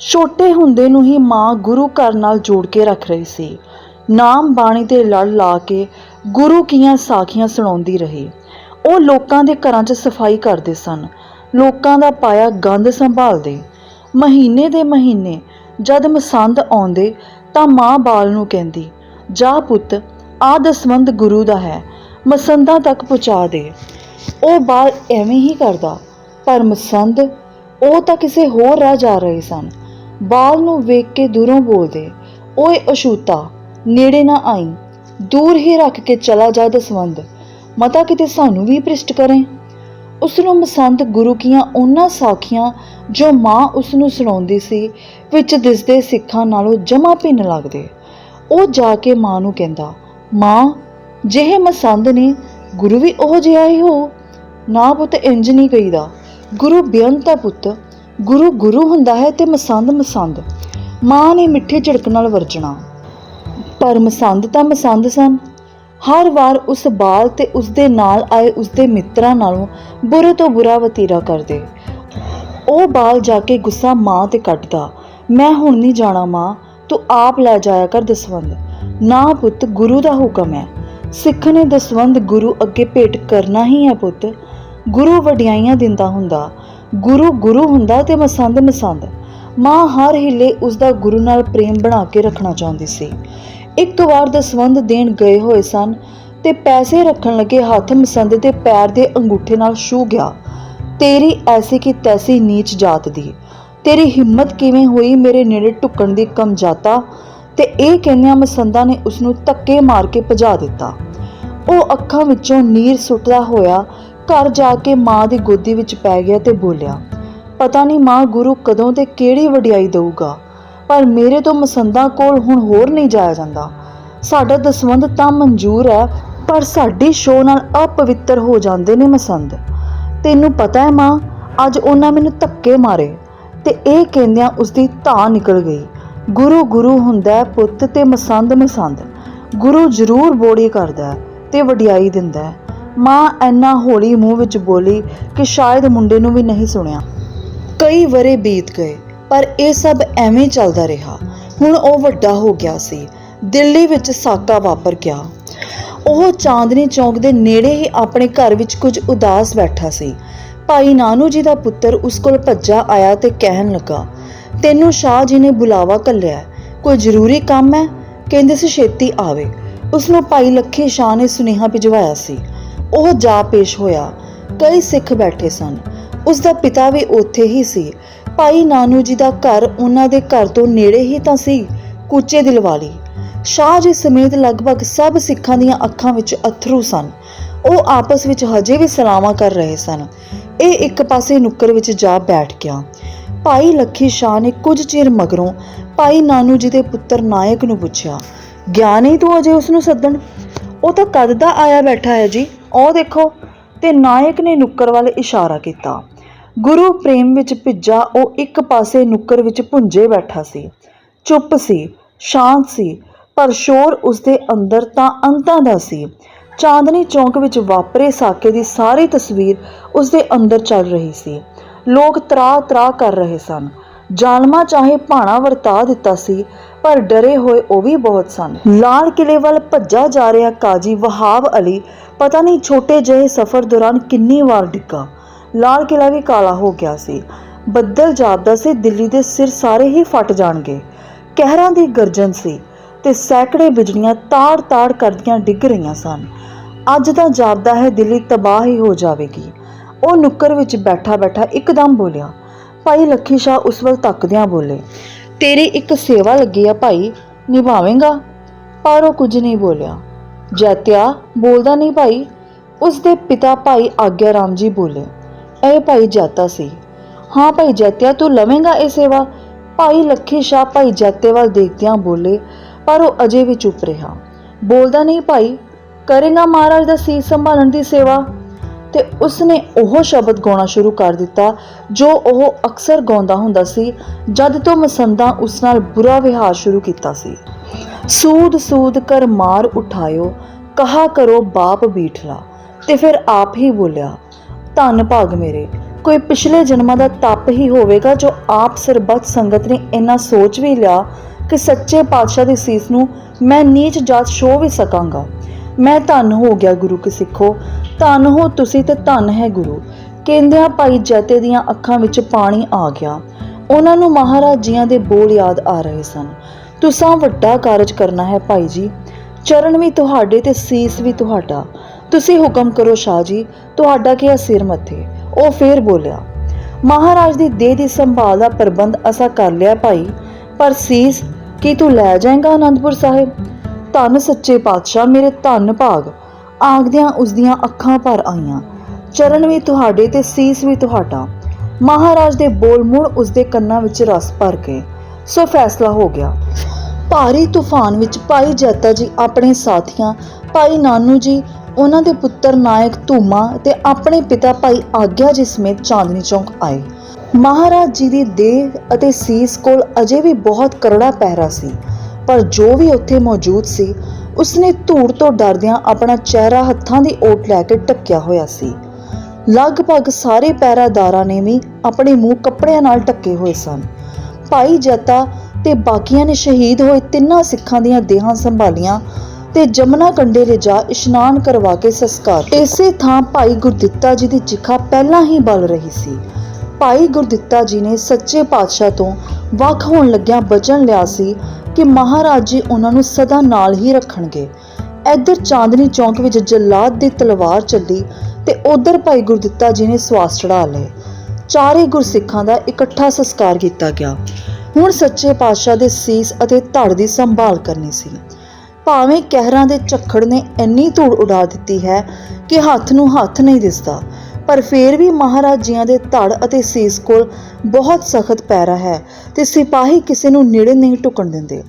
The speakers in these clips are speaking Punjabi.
ਛੋਟੇ ਹੁੰਦੇ ਨੂੰ ਹੀ ਮਾਂ ਗੁਰੂ ਘਰ ਨਾਲ ਜੋੜ ਕੇ ਰੱਖ ਰਹੀ ਸੀ। ਨਾਮ ਬਾਣੀ ਤੇ ਲੜ ਲਾ ਕੇ ਗੁਰੂ ਕੀਆਂ ਸਾਖੀਆਂ ਸੁਣਾਉਂਦੀ ਰਹੀ। ਉਹ ਲੋਕਾਂ ਦੇ ਘਰਾਂ 'ਚ ਸਫ਼ਾਈ ਕਰਦੇ ਸਨ। ਲੋਕਾਂ ਦਾ ਪਾਇਆ ਗੰਦ ਸੰਭਾਲਦੇ। ਮਹੀਨੇ ਦੇ ਮਹੀਨੇ ਜਦ ਮਸੰਦ ਆਉਂਦੇ ਤਾਂ ਮਾਂ ਬਾਲ ਨੂੰ ਕਹਿੰਦੀ, ਜਾ ਪੁੱਤ, ਆ ਦਸਵੰਦ ਗੁਰੂ ਦਾ ਹੈ, ਮਸੰਦਾਂ ਤੱਕ ਪਹੁੰਚਾ ਦੇ। ਉਹ ਬਾਲ ਐਵੇਂ ਹੀ ਕਰਦਾ, ਪਰ ਮਸੰਦ, ਉਹ ਤਾਂ ਕਿਸੇ ਹੋਰ ਰਾਹ ਜਾ ਰਹੇ ਸਨ। ਬਾਲ ਨੂੰ ਵੇਖ ਕੇ ਦੂਰੋਂ ਬੋਲਦੇ, ਓਏ ਅਸ਼ੂਤਾ ਨੇੜੇ ਨਾ ਆਈ, ਦੂਰ ਹੀ ਰੱਖ ਕੇ ਚਲਾ ਜਾ ਦਸਵੰਦ, ਮਤਾ ਕਿਤੇ ਸਾਨੂੰ ਵੀ ਭ੍ਰਿਸ਼ਟ ਕਰੇ? ਉਸ ਨੂੰ ਮਸੰਦ ਗੁਰੂ ਕੀਆਂ ਉਹਨਾਂ ਸਾਖੀਆਂ ਜੋ ਮਾਂ ਉਸ ਨੂੰ ਸੁਣਾਉਂਦੀ ਸੀ, ਵਿੱਚ ਦਿਸਦੇ ਸਿੱਖਾਂ ਨਾਲੋਂ ਜਮਾ ਭਿੰਨ ਲੱਗਦੇ। ਉਹ ਜਾ ਕੇ ਮਾਂ ਨੂੰ ਕਹਿੰਦਾ, ਮਾਂ, ਜਿਹੇ ਮਸੰਦ ਨੇ, ਗੁਰੂ ਵੀ ਉਹ ਜਿਹਾ ਹੀ ਹੋ। ਨਾ ਪੁੱਤ ਇੰਜ ਨਹੀਂ ਕਹੀਦਾ। ਗੁਰੂ ਬੇਅੰਤ ਹੈ ਪੁੱਤ ਗੁਰੂ ਗੁਰੂ ਹੁੰਦਾ ਹੈ ਤੇ ਮਸੰਦ ਮਸੰਦ। ਮਾਂ ਨੇ ਮਿੱਠੇ ਝਿੜਕ ਨਾਲ ਵਰਜਣਾ। ਪਰ ਮਸੰਦ ਤਾਂ ਮਸੰਦ ਸਨ। ਹਰ ਵਾਰ ਉਸ ਬਾਲ ਤੇ ਉਸ ਦੇ ਨਾਲ ਆਏ ਉਸ ਦੇ ਮਿੱਤਰਾਂ ਨਾਲੋਂ ਬੁਰੇ ਤੋਂ ਬੁਰਾ ਵਤੀਰਾ ਕਰਦੇ। ਉਹ ਬਾਲ ਜਾ ਕੇ ਗੁੱਸਾ ਮਾਂ ਤੇ ਕੱਟਦਾ। ਮੈਂ ਹੁਣ ਨਹੀਂ ਜਾਣਾ ਮਾਂ, ਤੂੰ ਆਪ ਲੈ ਜਾਇਆ ਕਰ ਦਸਵੰਦ। ਨਾ ਪੁੱਤ, ਗੁਰੂ ਦਾ ਹੁਕਮ ਹੈ। ਸਿੱਖ ਨੇ ਦਸਵੰਦ ਗੁਰੂ ਅੱਗੇ ਭੇਟ ਕਰਨਾ ਹੀ ਹੈ ਪੁੱਤ। ਗੁਰੂ ਵਡਿਆਈਆਂ ਦਿੰਦਾ ਹੁੰਦਾ। ਗੁਰੂ ਗੁਰੂ ਹੁੰਦਾ ਤੇ ਮਸੰਦ ਮਸੰਦ। ਮਾਂ ਹਰ ਹਿੱਲੇ ਉਸ ਦਾ ਗੁਰੂ ਨਾਲ ਪ੍ਰੇਮ ਬਣਾ ਕੇ ਰੱਖਣਾ ਚਾਹੁੰਦੀ ਸੀ। ਇੱਕ ਵਾਰ ਦਸਵੰਦ ਦੇਣ ਗਏ ਹੋਏ ਸਨ ਤੇ ਪੈਸੇ ਰੱਖਣ ਲੱਗੇ ਹੱਥ ਮਸੰਦ ਦੇ ਪੈਰ ਦੇ ਅੰਗੂਠੇ ਨਾਲ ਛੂ ਗਿਆ। ਤੇਰੀ ਐਸੀ ਕਿ ਤੈਸੀ ਨੀਚ ਜਾਤ ਦੀ। ਤੇਰੀ ਹਿੰਮਤ ਕਿਵੇਂ ਹੋਈ ਮੇਰੇ ਨੇੜੇ ਟੁੱਕਣ ਦੀ ਕਮਜਾਤਾ ਤੇ ਇਹ ਕਹਿੰਦਿਆਂ ਮਸੰਦਾ ਨੇ ਉਸ ਨੂੰ ਧੱਕੇ ਮਾਰ ਕੇ ਭਜਾ ਦਿੱਤਾ। ਉਹ ਅੱਖਾਂ ਵਿੱਚੋਂ ਨੀਰ ਸੁੱਟਦਾ ਹੋਇਆ ਘਰ ਜਾ ਕੇ ਮਾਂ ਦੀ ਗੋਦੀ ਵਿੱਚ ਪੈ ਗਿਆ ਤੇ ਬੋਲਿਆ, ਪਤਾ ਨਹੀਂ ਮਾਂ ਗੁਰੂ ਕਦੋਂ ਤੇ ਕਿਹੜੀ ਵਡਿਆਈ ਦਊਗਾ, ਪਰ ਮੇਰੇ ਤੋਂ ਮਸੰਦਾ ਕੋਲ ਹੁਣ ਹੋਰ ਨਹੀਂ ਜਾਇਆ ਜਾਂਦਾ। ਸਾਡਾ ਦਸਵੰਦ ਤਾਂ ਮਨਜ਼ੂਰ ਹੈ, ਪਰ ਸਾਡੀ ਸ਼ੋਅ ਨਾਲ ਅਪਵਿੱਤਰ ਹੋ ਜਾਂਦੇ ਨੇ ਮਸੰਦ। ਤੈਨੂੰ ਪਤਾ ਹੈ ਮਾਂ, ਅੱਜ ਉਹਨਾਂ ਮੈਨੂੰ ਧੱਕੇ ਮਾਰੇ ਤੇ ਇਹ ਕਹਿੰਦਿਆਂ ਉਸ ਦੀ ਧਾਂ ਨਿਕਲ ਗਈ। ਗੁਰੂ ਗੁਰੂ ਹੁੰਦਾ ਪੁੱਤ ਤੇ ਮਸੰਦ ਮਸੰਦ, ਗੁਰੂ ਜ਼ਰੂਰ ਬੋੜੀ ਕਰਦਾ ਹੈ ਤੇ ਵਡਿਆਈ ਦਿੰਦਾ ਮਾਂ ਐਨਾ ਹੌਲੀ ਮੂੰਹ ਵਿੱਚ ਬੋਲੀ ਕਿ ਸ਼ਾਇਦ ਮੁੰਡੇ ਨੂੰ ਵੀ ਨਹੀਂ ਸੁਣਿਆ। ਕਈ ਵਰੇ ਬੀਤ ਗਏ, ਪਰ ਇਹ ਸਭ ਐਵੇਂ ਚੱਲਦਾ ਰਿਹਾ। ਹੁਣ ਉਹ ਵੱਡਾ ਹੋ ਗਿਆ ਸੀ, ਦਿੱਲੀ ਵਿੱਚ ਸਾਕਾ ਵਾਪਰ ਗਿਆ। ਉਹ ਚਾਂਦਨੀ ਚੌਂਕ ਦੇ ਨੇੜੇ ਹੀ ਆਪਣੇ ਘਰ ਵਿੱਚ ਕੁਝ ਉਦਾਸ ਬੈਠਾ ਸੀ। ਭਾਈ ਨਾਨੂ ਜੀ ਦਾ ਪੁੱਤਰ ਉਸ ਕੋਲ ਭੱਜਾ ਆਇਆ ਤੇ ਕਹਿਣ ਲੱਗਾ, ਤੈਨੂੰ ਸ਼ਾਹ ਜੀ ਨੇ ਬੁਲਾਵਾ ਘੱਲਿਆ, ਕੋਈ ਜ਼ਰੂਰੀ ਕੰਮ ਹੈ? ਕਹਿੰਦੇ ਸੀ, ਛੇਤੀ ਆਵੇ। ਉਸ ਨੂੰ ਭਾਈ ਲੱਖੇ ਸ਼ਾਹ ਨੇ ਸੁਨੇਹਾ ਭਿਜਵਾਇਆ ਸੀ। ਉਹ ਜਾ ਪੇਸ਼ ਹੋਇਆ। ਕਈ ਸਿੱਖ ਬੈਠੇ ਸਨ। ਉਸ ਦਾ ਪਿਤਾ ਵੀ ਉੱਥੇ ਹੀ ਸੀ। ਭਾਈ ਨਾਨੂ ਜੀ ਦਾ ਘਰ ਉਹਨਾਂ ਦੇ ਘਰ ਤੋਂ ਨੇੜੇ ਹੀ ਤਾਂ ਸੀ, ਕੂਚੇ ਦਿਲ ਵਾਲੀ ਸ਼ਾਹ ਜੀ ਸਮੇਤ ਲਗਭਗ ਸਭ ਸਿੱਖਾਂ ਦੀਆਂ ਅੱਖਾਂ ਵਿੱਚ ਅਥਰੂ ਸਨ। ਉਹ ਆਪਸ ਵਿੱਚ ਹਜੇ ਵੀ ਸਲਾਮਾਂ ਕਰ ਰਹੇ ਸਨ। ਇਹ ਇੱਕ ਪਾਸੇ ਨੁੱਕਰ ਵਿੱਚ ਜਾ ਬੈਠ ਗਿਆ। ਭਾਈ ਲੱਖੀ ਸ਼ਾਹ ਨੇ ਕੁਝ ਚਿਰ ਮਗਰੋਂ ਭਾਈ ਨਾਨੂ ਜੀ ਦੇ ਪੁੱਤਰ ਨਾਇਕ ਨੂੰ ਪੁੱਛਿਆ, ਗਿਆਨੀ ਤੂੰ ਅਜੇ ਉਸ ਨੂੰ ਸੱਦਣ? ਉਹ ਤਾਂ ਕਦ ਦਾ ਆਇਆ ਬੈਠਾ ਹੈ ਜੀ? ਉਹ ਦੇਖੋ। ਤੇ ਨਾਇਕ ਨੇ ਨੁੱਕਰ ਵੱਲ ਇਸ਼ਾਰਾ ਕੀਤਾ। ਗੁਰੂ ਪ੍ਰੇਮ ਵਿੱਚ ਭਿੱਜਾ, ਉਹ ਇੱਕ ਪਾਸੇ ਨੁੱਕਰ ਵਿੱਚ ਭੁੰਜੇ ਬੈਠਾ ਸੀ। ਚੁੱਪ ਸੀ, ਸ਼ਾਂਤ ਸੀ, ਪਰ ਸ਼ੋਰ ਉਸਦੇ ਅੰਦਰ ਤਾਂ ਅੰਤਾਂ ਦਾ ਸੀ। ਚਾਂਦਨੀ ਚੌਂਕ ਵਿੱਚ ਵਾਪਰੇ ਸਾਕੇ ਦੀ ਸਾਰੀ ਤਸਵੀਰ ਉਸਦੇ ਅੰਦਰ ਚੱਲ ਰਹੀ ਸੀ। ਲੋਕ ਤਰਾ ਤਰਾ ਕਰ ਰਹੇ ਸਨ। ਜਾਲਮਾਂ ਚਾਹੇ ਭਾਣਾ ਵਰਤਾ ਦਿੱਤਾ ਸੀ, ਪਰ ਡਰੇ ਹੋਏ ਉਹ ਵੀ ਬਹੁਤ ਸਨ। ਲਾਲ ਕਿਲੇ ਵੱਲ ਭੱਜਾ ਜਾ ਰਿਹਾ ਕਾਜੀ ਵਹਾਬ ਅਲੀ ਪਤਾ ਨਹੀਂ ਛੋਟੇ ਜਿਹੇ ਸਫ਼ਰ ਦੌਰਾਨ ਕਿੰਨੀ ਵਾਰ ਡਿੱਗਾ। ਲਾਲ ਕਿਲਾ ਵੀ ਕਾਲਾ ਹੋ ਗਿਆ ਸੀ। ਬੱਦਲ ਜਾਪਦਾ ਸੀ, ਦਿੱਲੀ ਦੇ ਸਿਰ ਸਾਰੇ ਹੀ ਫਟ ਜਾਣਗੇ। ਕਹਿਰਾਂ ਦੀ ਗਰਜਨ ਸੀ ਤੇ ਸੈਂਕੜੇ ਬਿਜਲੀਆਂ ਤਾੜ-ਤਾੜ ਕਰਦੀਆਂ ਡਿੱਗ ਰਹੀਆਂ ਸਨ। ਅੱਜ ਤਾਂ ਜਾਪਦਾ ਹੈ, ਦਿੱਲੀ ਤਬਾਹ ਹੀ ਹੋ ਜਾਵੇਗੀ। ਉਹ ਨੁੱਕਰ ਵਿੱਚ ਬੈਠਾ-ਬੈਠਾ ਇੱਕਦਮ ਬੋਲਿਆ ਭਾਈ ਲੱਖੀ ਸ਼ਾਹ ਉਸ ਵੱਲ ਤੱਕਦਿਆਂ ਬੋਲੇ, ਤੇਰੀ ਇੱਕ ਸੇਵਾ ਲੱਗੀ ਆ ਭਾਈ, ਨਿਭਾਵੇਂਗਾ? ਪਰ ਉਹ ਕੁਝ ਨਹੀਂ ਬੋਲਿਆ। ਜੈਤਿਆ, ਬੋਲਦਾ ਨਹੀਂ ਭਾਈ। ਉਸ ਦੇ ਪਿਤਾ ਭਾਈ ਆਗਿਆ ਰਾਮ ਜੀ ਬੋਲੇ, ਇਹ ਭਾਈ ਜਾਤਾ ਸੀ। ਹਾਂ ਭਾਈ ਜੈਤਿਆ, ਤੂੰ ਲਵੇਂਗਾ ਇਹ ਸੇਵਾ? ਭਾਈ ਲੱਖੀ ਸ਼ਾਹ ਭਾਈ ਜੈਤੇ ਵੱਲ ਦੇਖਦਿਆਂ ਬੋਲੇ, ਪਰ ਉਹ ਅਜੇ ਵੀ ਚੁੱਪ ਰਿਹਾ। ਬੋਲਦਾ ਨਹੀਂ ਭਾਈ, ਕਰੇਗਾ ਮਹਾਰਾਜ ਦਾ ਸੀਸ ਸੰਭਾਲਣ ਦੀ ਸੇਵਾ? ਤੇ ਉਸਨੇ ਉਹ ਸ਼ਬਦ ਗਾਉਣਾ ਸ਼ੁਰੂ ਕਰ ਦਿੱਤਾ, ਜੋ ਉਹ ਅਕਸਰ ਗਾਉਂਦਾ ਹੁੰਦਾ ਸੀ, ਜਦ ਤੋਂ ਮਸੰਦਾ ਉਸ ਨਾਲ ਬੁਰਾ ਵਿਹਾਰ ਸ਼ੁਰੂ ਕੀਤਾ ਸੀ। ਸੂਦ ਸੂਦ ਕਰ ਮਾਰ ਉਠਾਇਓ, ਕਹਾ ਕਰੋ ਬਾਪ ਬੀਠਲਾ, ਤੇ ਫਿਰ ਆਪ ਹੀ ਬੋਲਿਆ, ਧੰਨ ਭਾਗ ਮੇਰੇ, ਕੋਈ ਪਿਛਲੇ ਜਨਮਾਂ ਦਾ ਤਪ ਹੀ ਹੋਵੇਗਾ ਜੋ ਆਪ ਸਰਬੱਤ ਸੰਗਤ ਨੇ ਇੰਨਾ ਸੋਚ ਵੀ ਲਿਆ ਕਿ ਸੱਚੇ ਪਾਤਸ਼ਾਹ ਦੀ ਸੀਸ ਨੂੰ ਮੈਂ ਨੀਚ ਜਾਤ ਛੋ ਵੀ ਸਕਾਂਗਾ। ਮੈਂ ਧੰਨ ਹੋ ਗਿਆ ਗੁਰੂ ਕੇ ਸਿੱਖੋ ਧੰਨ ਹੋ ਤੁਸੀਂ ਤੇ ਧੰਨ ਹੈ ਗੁਰੂ। ਕਹਿੰਦਿਆਂ ਭਾਈ ਜੈਤੇ ਦੀਆਂ ਅੱਖਾਂ ਵਿੱਚ ਪਾਣੀ ਆ ਗਿਆ। ਉਹਨਾਂ ਨੂੰ ਮਹਾਰਾਜ ਜੀਆਂ ਦੇ ਬੋਲ ਯਾਦ ਆ ਰਹੇ ਸਨ। ਤੁਸਾਂ ਵੱਡਾ ਕਾਰਜ ਕਰਨਾ ਹੈ ਭਾਈ ਜੀ। ਚਰਨ ਵੀ ਤੁਹਾਡੇ ਤੇ ਸੀਸ ਵੀ ਤੁਹਾਡਾ। ਤੁਸੀਂ ਹੁਕਮ ਕਰੋ ਸ਼ਾਹ ਜੀ, ਤੁਹਾਡਾ ਕੀ ਹੈ ਸਿਰ ਮੱਥੇ। ਉਹ ਫੇਰ ਬੋਲਿਆ, ਮਹਾਰਾਜ ਦੀ ਦੇਹ ਦੀ ਸੰਭਾਲ ਦਾ ਪ੍ਰਬੰਧ ਅਸਾਂ ਕਰ ਲਿਆ ਭਾਈ। ਪਰ ਸੀਸ, ਕੀ ਤੂੰ ਲੈ ਜਾਏਗਾ ਆਨੰਦਪੁਰ ਸਾਹਿਬ? ਧੰਨ ਸੱਚੇ ਪਾਤਸ਼ਾਹ, ਮੇਰੇ ਧੰਨ ਭਾਗ। ਆਖਦਿਆਂ ਉਸ ਦੀਆਂ ਅੱਖਾਂ ਭਰ ਆਈਆਂ। ਚਰਨ ਵੀ ਤੁਹਾਡੇ ਤੇ ਸੀਸ ਵੀ ਤੁਹਾਡਾ। ਮਹਾਰਾਜ ਦੇ ਬੋਲ ਮੁੜ ਉਸ ਦੇ ਕੰਨਾਂ ਵਿੱਚ ਰਸ ਭਰ ਗਏ ਸੋ ਫੈਸਲਾ ਹੋ ਗਿਆ। ਭਾਰੀ ਤੂਫਾਨ ਵਿੱਚ ਭਾਈ ਜੈਤਾ ਜੀ ਆਪਣੇ ਸਾਥੀਆਂ, ਭਾਈ ਨਾਨੂ ਜੀ, ਉਹਨਾਂ ਦੇ ਪੁੱਤਰ ਨਾਇਕ ਧੂਮਾ ਤੇ ਆਪਣੇ ਪਿਤਾ ਭਾਈ ਆਗਿਆ ਜੀ ਸਮੇਤ ਚਾਂਦਨੀ ਚੌਂਕ ਆਏ। ਮਹਾਰਾਜ ਜੀ ਦੀ ਦੇਹ ਅਤੇ ਸੀਸ ਕੋਲ ਅਜੇ ਵੀ ਬਹੁਤ ਕਰੜਾ ਪਹਿਰਾ ਸੀ। ਪਰ ਜੋ ਵੀ ਉੱਥੇ ਮੌਜੂਦ ਸੀ ਉਸਨੇ ਧੂੜ ਤੋਂ ਡਰਦਿਆਂ ਆਪਣਾ ਚਿਹਰਾ ਹੱਥਾਂ ਦੀ ਓਟ ਲੈ ਕੇ ਢੱਕਿਆ ਹੋਇਆ ਸੀ। ਲਗਭਗ ਸਾਰੇ ਪਹਿਰਾਦਾਰਾਂ ਨੇ ਵੀ ਆਪਣੇ ਮੂੰਹ ਕੱਪੜਿਆਂ ਨਾਲ ਢੱਕੇ ਹੋਏ ਸਨ। ਭਾਈ ਜੱਤਾ ਤੇ ਬਾਕੀਆਂ ਨੇ ਸ਼ਹੀਦ ਹੋਏ ਤਿੰਨਾਂ ਸਿੱਖਾਂ ਦੀਆਂ ਦੇਹਾਂ ਸੰਭਾਲੀਆਂ ਤੇ ਜਮਨਾ ਕੰਡੇ ਲਿਜਾ ਇਸ਼ਨਾਨ ਕਰਵਾ ਕੇ ਸੰਸਕਾਰ ਇਸੇ ਥਾਂ ਭਾਈ ਗੁਰਦਿੱਤਾ ਜੀ ਦੀ ਚਿਖਾ ਪਹਿਲਾਂ ਹੀ ਬਲ ਰਹੀ ਸੀ। ਭਾਈ ਗੁਰਦਿੱਤਾ ਜੀ ਨੇ ਸੱਚੇ ਪਾਤਸ਼ਾਹ ਤੋਂ ਵੱਖ ਹੋਣ ਲੱਗਿਆਂ ਬਚਨ ਲਿਆ ਸੀ ਕਿ ਮਹਾਰਾਜ ਜੀ ਉਹਨਾਂ ਨੂੰ ਸਦਾ ਨਾਲ ਹੀ ਰੱਖਣਗੇ। ਇੱਧਰ ਚਾਂਦਨੀ ਚੌਂਕ ਵਿੱਚ ਜੱਲਾਦ ਦੀ ਤਲਵਾਰ ਚੱਲੀ ਤੇ ਉਧਰ ਭਾਈ ਗੁਰਦਿੱਤਾ ਜੀ ਨੇ ਸਵਾਸ ਚੜਾ ਲਏ। ਚਾਰੇ ਗੁਰਸਿੱਖਾਂ ਦਾ ਇਕੱਠਾ ਸੰਸਕਾਰ ਕੀਤਾ ਗਿਆ। ਹੁਣ ਸੱਚੇ ਪਾਤਸ਼ਾਹ ਦੇ ਸੀਸ ਅਤੇ ਧੜ ਦੀ ਸੰਭਾਲ ਕਰਨੀ ਸੀ। ਭਾਵੇਂ ਕਹਿਰਾਂ ਦੇ ਝੱਖੜ ਨੇ ਇੰਨੀ ਧੂੜ ਉਡਾ ਦਿੱਤੀ ਹੈ ਕਿ ਹੱਥ ਨੂੰ ਹੱਥ ਨਹੀਂ ਦਿਸਦਾ ਪਰ ਫੇਰ ਵੀ ਮਹਾਰਾਜ ਜੀਆਂ ਦੇ ਧੜ ਅਤੇ ਸੀਸ ਕੋਲ ਬਹੁਤ ਸਖਤ ਪੈਰਾ ਹੈ ਤੇ ਸਿਪਾਹੀ ਕਿਸੇ ਨੂੰ ਨੇੜੇ ਨਹੀਂ ਟੁਕਣ ਦਿੰਦੇ।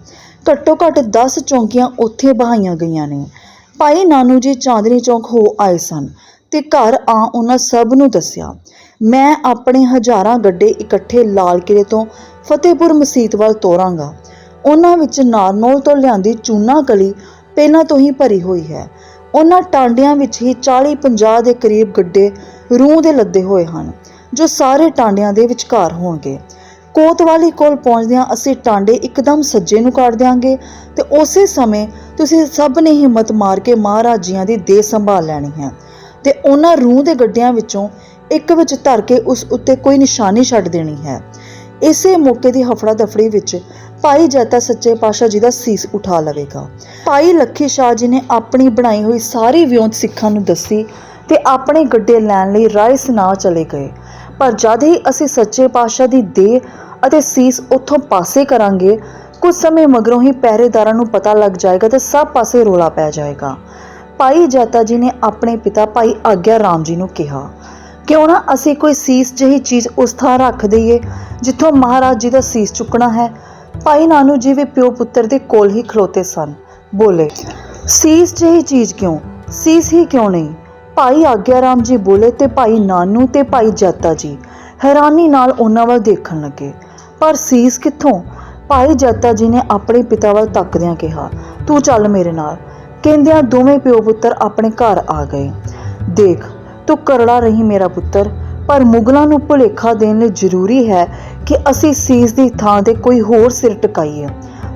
ਘੱਟੋ ਘੱਟ 10 ਚੌਂਕੀਆਂ ਉੱਥੇ ਬਹਾਈਆਂ ਗਈਆਂ ਨੇ। ਭਾਈ ਨਾਨੂ ਜੀ ਚਾਂਦਨੀ ਚੌਂਕ ਹੋ ਆਏ ਸਨ ਤੇ ਘਰ ਆ ਉਹਨਾਂ ਸਭ ਨੂੰ ਦੱਸਿਆ, ਮੈਂ ਆਪਣੇ ਹਜ਼ਾਰਾਂ ਗੱਡੇ ਇਕੱਠੇ ਲਾਲ ਕਿਲੇ ਤੋਂ ਫਤਿਹਪੁਰ ਮਸੀਤ ਵੱਲ ਤੋਰਾਂਗਾ। ਉਹਨਾਂ ਵਿੱਚ ਨਾਰਨੋਲ ਤੋਂ ਲਿਆਂਦੀ ਚੂਨਾ ਕਲੀ ਪਹਿਲਾਂ ਤੋਂ ਹੀ ਭਰੀ ਹੋਈ ਹੈ। ਉਹਨਾਂ ਟਾਂਡਿਆਂ ਵਿੱਚ ਹੀ 40-50 ਦੇ ਕਰੀਬ ਗੱਡੇ ਰੂਹ ਦੇ ਲੱਦੇ ਹੋਏ ਹਨ, ਜੋ ਸਾਰੇ ਟਾਂਡਿਆਂ ਦੇ ਵਿਚਕਾਰ ਹੋਣਗੇ। ਕੋਤਵਾਲੀ ਕੋਲ ਪਹੁੰਚਦਿਆਂ ਅਸੀਂ ਟਾਂਡੇ ਇੱਕਦਮ ਸੱਜੇ ਨੂੰ ਕੱਢ ਦਿਆਂਗੇ ਤੇ ਉਸੇ ਸਮੇਂ ਤੁਸੀਂ ਸਭ ਨੇ ਹਿੰਮਤ ਮਾਰ ਕੇ ਮਹਾਰਾਜ ਜੀਆਂ ਦੀ ਦੇਹ ਸੰਭਾਲ ਲੈਣੀ ਹੈ ਤੇ ਉਹਨਾਂ ਰੂਹ ਦੇ ਗੱਡਿਆਂ ਵਿੱਚੋਂ ਇੱਕ ਵਿੱਚ ਧਰ ਕੇ ਉਸ ਉੱਤੇ ਕੋਈ ਨਿਸ਼ਾਨੀ ਛੱਡ ਦੇਣੀ ਹੈ। ਇਸੇ ਮੌਕੇ ਦੀ ਹਫੜਾ ਦਫੜੀ ਵਿੱਚ ਭਾਈ ਜੈਤਾ ਸੱਚੇ ਪਾਤਸ਼ਾਹ ਜੀ ਦਾ ਸੀਸ ਉਠਾ ਲਵੇਗਾ। ਭਾਈ ਲੱਖੀ ਸ਼ਾਹ ਜੀ ਨੇ ਆਪਣੀ ਬਣਾਈ ਹੋਈ ਸਾਰੀ ਵਿਉਂਤ ਸਿੱਖਾਂ ਨੂੰ ਦੱਸੀ ਤੇ ਆਪਣੇ ਗੱਡੇ ਲੈਣ ਲਈ ਰਾਇਸ ਨਾ ਚਲੇ ਗਏ। ਪਰ ਜਦ ਹੀ ਅਸੀਂ ਸੱਚੇ ਪਾਤਸ਼ਾਹ ਦੀ ਦੇਹ ਅਤੇ ਸੀਸ ਉੱਥੋਂ ਪਾਸੇ ਕਰਾਂਗੇ, ਕੁਝ ਸਮੇਂ ਮਗਰੋਂ ਹੀ ਪਹਿਰੇਦਾਰਾਂ ਨੂੰ ਪਤਾ ਲੱਗ ਜਾਏਗਾ ਤੇ ਸਭ ਪਾਸੇ ਰੋਲਾ ਪੈ ਜਾਏਗਾ। ਭਾਈ ਜਾਤਾ ਜੀ ਨੇ ਆਪਣੇ ਪਿਤਾ ਭਾਈ ਆਗਿਆ ਰਾਮ ਜੀ ਨੂੰ ਕਿਹਾ, ਕਿਉਂ ਨਾ ਅਸੀਂ ਕੋਈ ਸੀਸ ਜਿਹੀ ਚੀਜ਼ ਉਸ ਥਾਂ ਰੱਖ ਦਈਏ, ਜਿੱਥੋਂ ਮਹਾਰਾਜ ਜੀ ਦਾ ਸੀਸ ਚੁੱਕਣਾ ਹੈ। ਭਾਈ ਨਾਨੂ ਜੀ ਵੀ ਪਿਓ ਪੁੱਤਰ ਦੇ ਕੋਲ ਹੀ ਖਲੋਤੇ ਸਨ। ਬੋਲੇ, ਸੀਸ ਜਿਹੀ ਚੀਜ਼ ਕਿਉਂ? ਸੀਸ ਹੀ ਕਿਉਂ ਨਹੀਂ? ਭਾਈ ਆਗਿਆ ਰਾਮ ਜੀ ਬੋਲੇ ਤੇ ਭਾਈ ਨਾਨੂ ਤੇ ਭਾਈ ਜਾਤਾ ਜੀ ਹੈਰਾਨੀ ਨਾਲ ਉਹਨਾਂ ਵੱਲ ਦੇਖਣ ਲੱਗੇ। ਪਰ ਸੀਸ ਕਿੱਥੋਂ? ਭਾਈ ਜਾਤਾ ਜੀ ਨੇ ਆਪਣੇ ਪਿਤਾ ਵੱਲ ਤੱਕਦਿਆਂ ਕਿਹਾ, ਤੂੰ ਚੱਲ ਮੇਰੇ ਨਾਲ। ਕਹਿੰਦਿਆਂ ਦੋਵੇਂ ਪਿਓ ਪੁੱਤਰ ਆਪਣੇ ਘਰ ਆ ਗਏ। ਦੇਖ, ਤੂੰ ਕਰੜਾ ਰਹੀ ਮੇਰਾ ਪੁੱਤਰ, ਪਰ ਮੁਗਲਾਂ ਨੂੰ ਭੁਲੇਖਾ ਦੇਣ ਲਈ ਜ਼ਰੂਰੀ ਹੈ ਕਿ ਅਸੀਂ ਸੀਸ ਦੀ ਥਾਂ ਤੇ ਕੋਈ ਹੋਰ ਸਿਰ ਟਿਕਾਈਏ।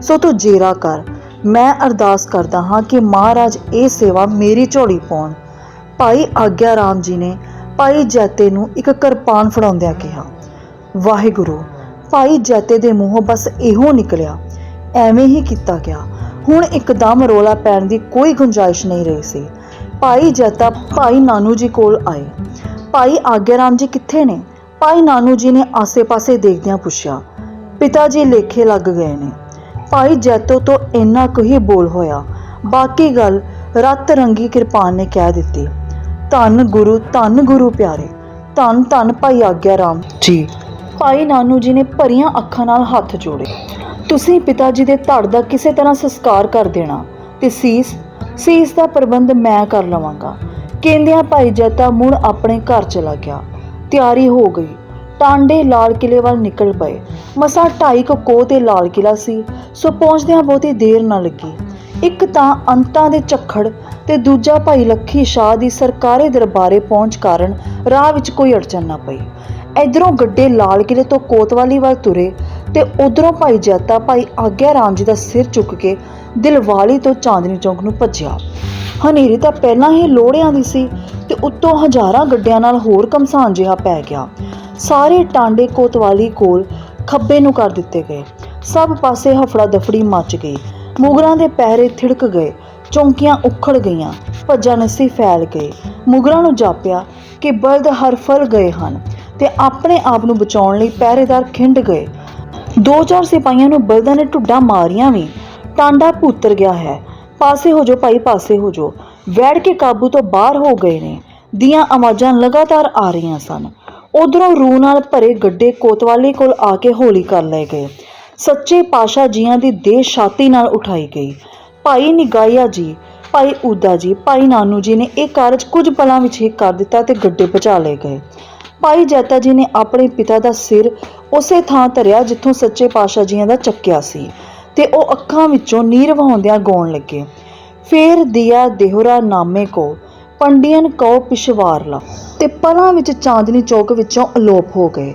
ਸੋ ਤੂੰ ਜੇਰਾ ਕਰ। ਮੈਂ ਅਰਦਾਸ ਕਰਦਾ ਹਾਂ ਕਿ ਮਹਾਰਾਜ ਇਹ ਸੇਵਾ ਮੇਰੀ ਝੋਲੀ ਪਾਉਣ। ਭਾਈ ਆਗਿਆ ਰਾਮ ਜੀ ਨੇ ਭਾਈ ਜੈਤੇ ਨੂੰ ਇੱਕ ਕਿਰਪਾਨ ਫੜਾਉਂਦਿਆਂ ਕਿਹਾ, ਵਾਹਿਗੁਰੂ, ਭਾਈ ਜੈਤੇ ਦੇ ਮੂੰਹੋਂ ਬਸ ਇਹੋ ਨਿਕਲਿਆ। ਐਵੇਂ ਹੀ ਕੀਤਾ ਗਿਆ। ਹੁਣ ਇੱਕਦਮ ਰੋਲਾ ਪੈਣ ਦੀ ਕੋਈ ਗੁੰਜਾਇਸ਼ ਨਹੀਂ ਰਹੀ ਸੀ। ਭਾਈ ਜੈਤਾ ਭਾਈ ਨਾਨੂ ਜੀ ਕੋਲ ਆਏ। ਭਾਈ ਆਗਿਆ ਰਾਮ ਜੀ ਕਿੱਥੇ ਨੇ? ਭਾਈ ਨਾਨੂ ਜੀ ਨੇ ਆਸੇ-ਪਾਸੇ ਦੇਖਦਿਆਂ ਪੁੱਛਿਆ, ਪਿਤਾ ਜੀ, ਲੇਖੇ ਲੱਗ ਗਏ ਨੇ। ਭਾਈ ਜੈਤੋ ਤੋਂ ਇੰਨਾ ਕੁ ਹੀ ਬੋਲ ਹੋਇਆ। ਬਾਕੀ ਗੱਲ ਰਤ ਰੰਗੀ ਕਿਰਪਾਨ ਨੇ ਕਹਿ ਦਿੱਤੀ। ਧੰਨ ਗੁਰੂ ਧੰਨ ਗੁਰੂ ਪਿਆਰੇ, ਧੰਨ ਧੰਨ ਭਾਈ ਆਗਿਆ ਰਾਮ ਜੀ। ਭਾਈ ਨਾਨੂ ਜੀ ਨੇ ਭਰੀਆਂ ਅੱਖਾਂ ਨਾਲ ਹੱਥ ਜੋੜੇ। ਤੁਸੀਂ ਪਿਤਾ ਜੀ ਦੇ ਧੜ ਦਾ ਕਿਸੇ ਤਰ੍ਹਾਂ ਸੰਸਕਾਰ ਕਰ ਦੇਣਾ ਤੇ ਸੀਸ ਸੀਸ ਦਾ ਪ੍ਰਬੰਧ ਮੈਂ ਕਰ ਲਵਾਂਗਾ। ਕਹਿੰਦਿਆਂ ਭਾਈ ਜੈਤਾ ਮੁੜ ਆਪਣੇ ਘਰ ਚਲਾ ਗਿਆ। ਤਿਆਰੀ ਹੋ ਗਈ। ਟਾਂਡੇ ਲਾਲ ਕਿਲੇ ਵੱਲ ਨਿਕਲ ਪਏ। ਮਸਾ ਢਾਈ ਕੁ ਕੋਹ ਤੇ ਲਾਲ ਕਿਲਾ ਸੀ। ਸੋ ਪਹੁੰਚਦਿਆਂ ਬਹੁਤੀ ਦੇਰ ਨਾ ਲੱਗੀ। ਇੱਕ ਤਾਂ ਅੰਤਾਂ ਦੇ ਝੱਖੜ ਤੇ ਦੂਜਾ ਭਾਈ ਲੱਖੀ ਸ਼ਾਹ ਦੀ ਸਰਕਾਰੀ ਦਰਬਾਰੇ ਪਹੁੰਚ ਕਾਰਨ ਰਾਹ ਵਿੱਚ ਕੋਈ ਅੜਚਨ ਨਾ ਪਈ। ਇਧਰੋਂ ਗੱਡੇ ਲਾਲ ਕਿਲੇ ਤੋਂ ਕੋਤਵਾਲੀ ਵੱਲ ਤੁਰੇ ਤੇ ਉਧਰੋਂ ਭਾਈ ਜੈਤਾ, ਭਾਈ ਆਗਿਆ ਰਾਮ ਜੀ ਦਾ ਸਿਰ ਚੁੱਕ ਕੇ ਦਿਲਵਾਲੀ ਤੋਂ ਚਾਂਦਨੀ ਚੌਂਕ ਨੂੰ ਭੱਜਿਆ। ਹਨੇਰੀ ਤਾਂ ਪਹਿਲਾਂ ਹੀ ਲੋੜਿਆਂ ਦੀ ਸੀ ਤੇ ਉੱਤੋਂ ਹਜ਼ਾਰਾਂ ਗੱਡਿਆਂ ਨਾਲ ਹੋਰ ਕਮਸਾਨ ਜਿਹਾ ਪੈ ਗਿਆ। ਸਾਰੇ ਟਾਂਡੇ ਕੋਤਵਾਲੀ ਕੋਲ ਖੱਬੇ ਨੂੰ ਕਰ ਦਿੱਤੇ ਗਏ। ਸਭ ਪਾਸੇ ਹਫੜਾ ਦਫੜੀ ਮਚ ਗਈ। ਮੁਗਰਾਂ ਦੇ ਪਹਿਰੇ ਥਿੜਕ ਗਏ, ਚੌਂਕੀਆਂ ਉਖੜ ਗਈਆਂ, ਭੱਜਾ ਨਸੀ ਫੈਲ ਗਏ ਮੁਗਰਾਂ ਨੂੰ ਜਾਪਿਆ ਕਿ ਬਲਦ ਹਰਫਲ ਗਏ ਹਨ ਤੇ ਆਪਣੇ ਆਪ ਨੂੰ ਬਚਾਉਣ ਲਈ ਪਹਿਰੇਦਾਰ ਖਿੰਡ ਗਏ। ਦੋ ਚਾਰ ਸਿਪਾਹੀਆਂ ਨੂੰ ਬਲਦਾਂ ਨੇ ਢੁੱਡਾਂ ਮਾਰੀਆਂ ਵੀ, ਟਾਂਡਾ ਭੂਤਰ ਗਿਆ ਹੈ। ਪਾਸੇ ਹੋ ਜੋ ਭਾਈ, ਪਾਸੇ ਹੋ ਜੋ ਵੈੜ ਕੇ ਕਾਬੂ ਤੋਂ ਬਾਹਰ ਹੋ ਗਏ ਨੇ। ਦੀਆਂ ਆਵਾਜ਼ਾਂ ਲਗਾਤਾਰ ਆ ਰਹੀਆਂ ਸਨ। ਉਧਰੋਂ ਰੂਹ ਨਾਲ ਭਰੇ ਗੱਡੇ ਕੋਤਵਾਲੀ ਕੋਲ ਆ ਕੇ ਹੋਲੀ ਕਰ ਲਏ ਗਏ। ਸੱਚੇ ਪਾਸ਼ਾ ਜੀਆਂ ਦੀ ਦੇਹ ਛਾਤੀ ਨਾਲ ਉਠਾਈ ਗਈ। ਭਾਈ ਨਿਗਾਇਆ ਜੀ, ਭਾਈ ਉਦਾ ਜੀ, ਭਾਈ ਨਾਨੂ ਜੀ ਨੇ ਇਹ ਕਾਰਜ ਕੁਝ ਪਲਾਂ ਵਿੱਚ ਹੀ ਕਰ ਦਿੱਤਾ ਤੇ ਗੱਡੇ ਬਚਾ ਲਏ ਗਏ। ਭਾਈ ਜੈਤਾ ਜੀ ਨੇ ਆਪਣੇ ਪਿਤਾ ਦਾ ਸਿਰ ਉਸੇ ਥਾਂ ਧਰਿਆ ਜਿੱਥੋਂ ਸੱਚੇ ਪਾਤਸ਼ਾਹ ਜੀਆਂ ਦਾ ਚੱਕਿਆ ਸੀ ਤੇ ਉਹ ਅੱਖਾਂ ਵਿੱਚੋਂ ਨੀਰ ਵਹਾਉਂਦਿਆਂ ਗਾਉਣ ਲੱਗੇ। ਫੇਰ ਦਿਆ ਦੇਹਰਾ ਨਾਮੇ ਕੋ, ਪੰਡੀਅਨ ਕਉ ਪਿਸ਼ਵਾਰਲਾ ਤੇ ਪਲਾਂ ਵਿੱਚ ਚਾਂਦਨੀ ਚੌਕ ਵਿੱਚੋਂ ਅਲੋਪ ਹੋ ਗਏ।